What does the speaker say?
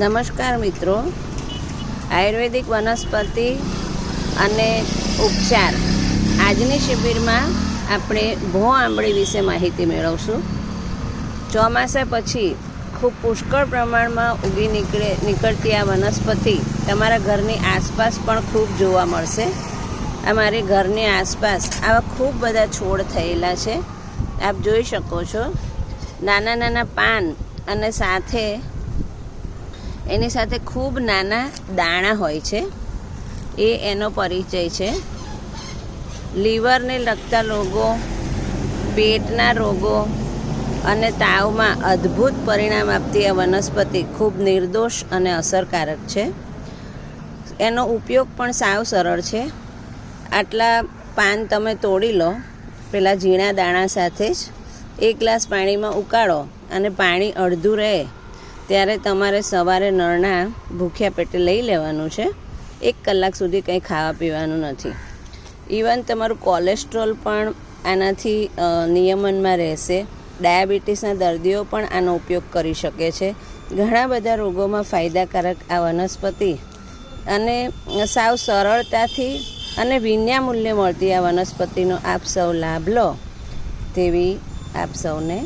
નમસ્કાર મિત્રો. આયુર્વેદિક વનસ્પતિ અને ઉપચાર. આજની શિબિરમાં આપણે ભો આંબળી વિશે માહિતી મેળવશું. ચોમાસા પછી ખૂબ પુષ્કળ પ્રમાણમાં ઉગી નીકળે, નીકળતી આ વનસ્પતિ તમારા ઘરની આસપાસ પણ ખૂબ જોવા મળશે. અમારી ઘરની આસપાસ આવા ખૂબ બધા છોડ થયેલા છે. આપ જોઈ શકો છો. નાના નાના પાન અને સાથે એની સાથે ખૂબ નાના દાણા હોય છે. એ એનો પરિચય છે. લીવરને લગતા રોગો, પેટના રોગો અને તાવમાં અદ્ભુત પરિણામ આપતી આ વનસ્પતિ ખૂબ નિર્દોષ અને અસરકારક છે. એનો ઉપયોગ પણ સાવ સરળ છે. આટલા પાન તમે તોડી લો. પેલા ઝીણા દાણા સાથે જ એક ગ્લાસ પાણીમાં ઉકાળો અને પાણી અડધું રહે. ત્યારે તમારે સવારે નરણા ભૂખ્યા પેટે લઈ લેવાનું છે. એક કલાક સુધી કંઈ ખાવા પીવાનું નથી. ઇવન તમારું કોલેસ્ટ્રોલ પણ આનાથી નિયમનમાં રહેશે. ડાયાબિટીસના દર્દીઓ પણ આનો ઉપયોગ કરી શકે છે. ઘણા બધા રોગોમાં ફાયદાકારક આ વનસ્પતિ અને સાવ સરળતાથી અને વિનામૂલ્યે મળતી આ વનસ્પતિનો આપ સૌ લાભ લો તેવી આપ સૌને